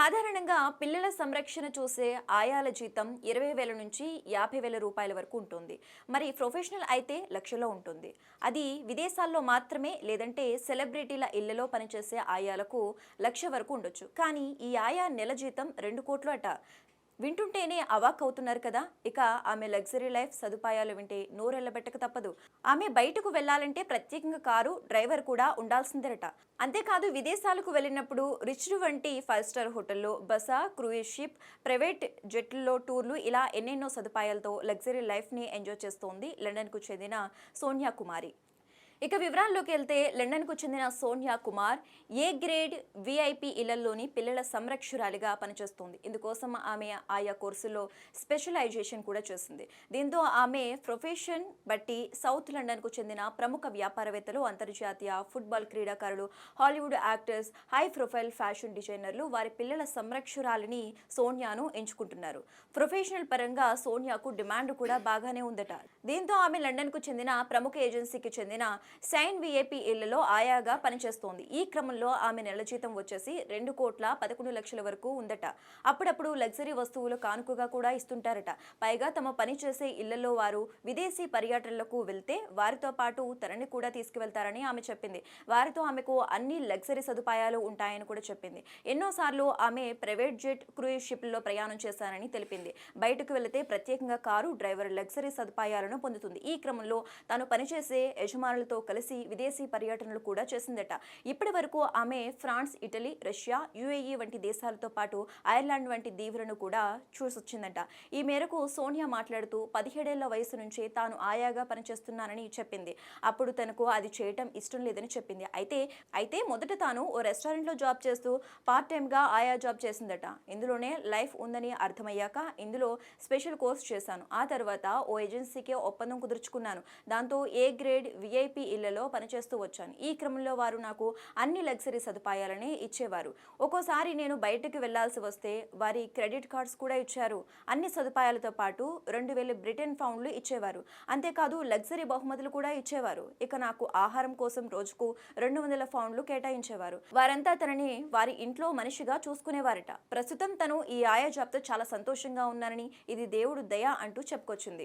సాధారణంగా పిల్లల సంరక్షణ చూసే ఆయాల జీతం ఇరవై వేల నుంచి యాభై వేల రూపాయల వరకు ఉంటుంది. మరి ప్రొఫెషనల్ అయితే లక్షలో ఉంటుంది. అది విదేశాల్లో మాత్రమే లేదంటే సెలబ్రిటీల ఇళ్ళలో పనిచేసే ఆయాలకు లక్ష వరకు ఉండొచ్చు. కానీ ఈ ఆయా నెల జీతం రెండు కోట్లు అట. వింటుంటేనే అవాక్ అవుతున్నారు కదా. ఇక ఆమె లగ్జరీ లైఫ్ సదుపాయాలు వింటే నోరెళ్ళబెట్టక తప్పదు. ఆమె బయటకు వెళ్ళాలంటే ప్రత్యేకంగా కారు డ్రైవర్ కూడా ఉండాల్సిందేరట. అంతేకాదు విదేశాలకు వెళ్ళినప్పుడు రిచ్ వంటి ఫైవ్ స్టార్ హోటల్లో బస క్రూయిజ్ షిప్ ప్రైవేట్ జెట్లలో టూర్లు ఇలా ఎన్నెన్నో సదుపాయాలతో లగ్జరీ లైఫ్ని ఎంజాయ్ చేస్తోంది లండన్కు చెందిన సోనియా కుమారి. ఇక వివరాల్లోకి వెళ్తే లండన్కు చెందిన Sonia Kumar A grade VIP ఇళ్ళలోని పిల్లల సంరక్షురాలిగా పనిచేస్తుంది. ఇందుకోసం ఆమె ఆయా కోర్సులో స్పెషలైజేషన్ కూడా చేసింది దీంతో ఆమె ప్రొఫెషన్ బట్టి సౌత్ లండన్కు చెందిన ప్రముఖ వ్యాపారవేత్తలు అంతర్జాతీయ ఫుట్బాల్ క్రీడాకారులు Hollywood actors high profile fashion డిజైనర్లు వారి పిల్లల సంరక్షురాలిని సోనియాను ఎంచుకుంటున్నారు. ప్రొఫెషనల్ పరంగా సోనియాకు డిమాండ్ కూడా బాగానే ఉందట. దీంతో ఆమె లండన్కు చెందిన ప్రముఖ ఏజెన్సీకి చెందిన సైన్ విఏపీ ఇళ్ళలో ఆయాగా పనిచేస్తోంది. ఈ క్రమంలో ఆమె నెల జీతం వచ్చేసి రెండు కోట్ల పదకొండు లక్షల వరకు ఉందట. అప్పుడప్పుడు లగ్జరీ వస్తువులు కానుకగా కూడా ఇస్తుంటారట. పైగా తమ పని చేసే ఇళ్ళలో వారు విదేశీ పర్యటనలకు వెళ్తే వారితో పాటు తనని కూడా తీసుకువెళ్తారని ఆమె చెప్పింది. వారితో ఆమెకు అన్ని లగ్జరీ సదుపాయాలు ఉంటాయని కూడా చెప్పింది. ఎన్నోసార్లు ఆమె ప్రైవేట్ జెట్ క్రూయిజ్ షిప్లలో ప్రయాణం చేశానని తెలిపింది. బయటకు వెళితే ప్రత్యేకంగా కారు డ్రైవర్ లగ్జరీ సదుపాయాలను పొందుతుంది. ఈ క్రమంలో తాను పనిచేసే యజమానులతో కలిసి విదేశీ పర్యటనలు కూడా చేసిందట. ఇప్పటి వరకు ఆమె ఫ్రాన్స్ ఇటలీ రష్యా యుఏఈ వంటి దేశాలతో పాటు ఐర్లాండ్ వంటి దీవులను కూడా చూసొచ్చిందట. ఈ మేరకు సోనియా మాట్లాడుతూ పదిహేడేళ్ళ వయసు నుంచే తాను ఆయాగా పనిచేస్తున్నానని చెప్పింది. అప్పుడు తనకు అది చేయటం ఇష్టం లేదని చెప్పింది. అయితే అయితే మొదట తాను ఓ రెస్టారెంట్లో జాబ్ చేస్తూ పార్ట్ టైంగా ఆయా జాబ్ చేసిందట. ఇందులోనే లైఫ్ ఉందని అర్థమయ్యాక ఇందులో స్పెషల్ కోర్స్ చేశాను. ఆ తర్వాత ఓ ఏజెన్సీకే ఒప్పందం కుదుర్చుకున్నాను. దాంతో ఏ గ్రేడ్ విఐపి ఇళ్ళలో పనిచేస్తూ వచ్చాను. ఈ క్రమంలో వారు నాకు అన్ని లగ్జరీ సదుపాయాలని ఇచ్చేవారు. ఒక్కోసారి నేను బయటకు వెళ్ళాల్సి వస్తే వారి క్రెడిట్ కార్డ్స్ కూడా ఇచ్చారు. అన్ని సదుపాయాలతో పాటు రెండు వేల బ్రిటన్ పౌండ్లు ఇచ్చేవారు. అంతేకాదు లగ్జరీ బహుమతులు కూడా ఇచ్చేవారు. ఇక నాకు ఆహారం కోసం రోజుకు రెండు వందల పౌండ్లు కేటాయించేవారు. వారంతా తనని వారి ఇంట్లో మనిషిగా చూసుకునేవారట. ప్రస్తుతం తను ఈ ఆయా జాబ్తో చాలా సంతోషంగా ఉన్నానని ఇది దేవుడు దయ అంటూ చెప్పుకొచ్చింది.